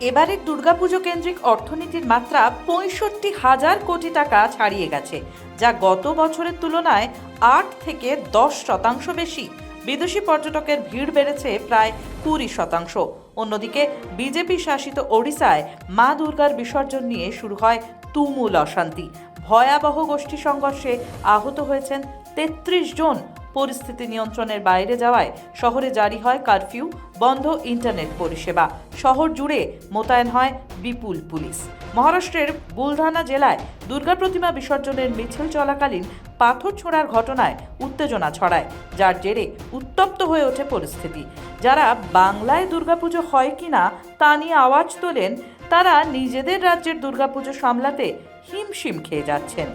এবারের দুর্গাপুজো কেন্দ্রিক অর্থনীতির মাত্রা পঁয়ষট্টি হাজার কোটি টাকা ছাড়িয়ে গেছে, যা গত বছরের তুলনায় আট থেকে দশ শতাংশ বেশি। বিদেশি পর্যটকের ভিড় বেড়েছে প্রায় কুড়ি শতাংশ। অন্যদিকে, বিজেপি শাসিত ওড়িশায় মা দুর্গার বিসর্জন নিয়ে শুরু হয় তুমুল অশান্তি। ভয়াবহ গোষ্ঠী সংঘর্ষে আহত হয়েছেন তেত্রিশ জন পরিস্থিতি নিয়ন্ত্রণের বাইরে যাওয়ায় শহরে জারি হয় কারফিউ, বন্ধ ইন্টারনেট পরিষেবা। শহর জুড়ে মোতায়েন হয় বিপুল পুলিশ। মহারাষ্ট্রের বুলধানা জেলায় দুর্গা প্রতিমা বিসর্জনের মিছিল চলাকালীন পাথর ছোঁড়ার ঘটনায় উত্তেজনা ছড়ায়, যার জেরে উত্তপ্ত হয়ে ওঠে পরিস্থিতি। যারা বাংলায় দুর্গাপুজো হয় কিনা তা নিয়ে আওয়াজ তোলেন, তারা নিজেদের রাজ্যের দুর্গাপুজো সামলাতে হিমশিম খেয়ে যাচ্ছেন।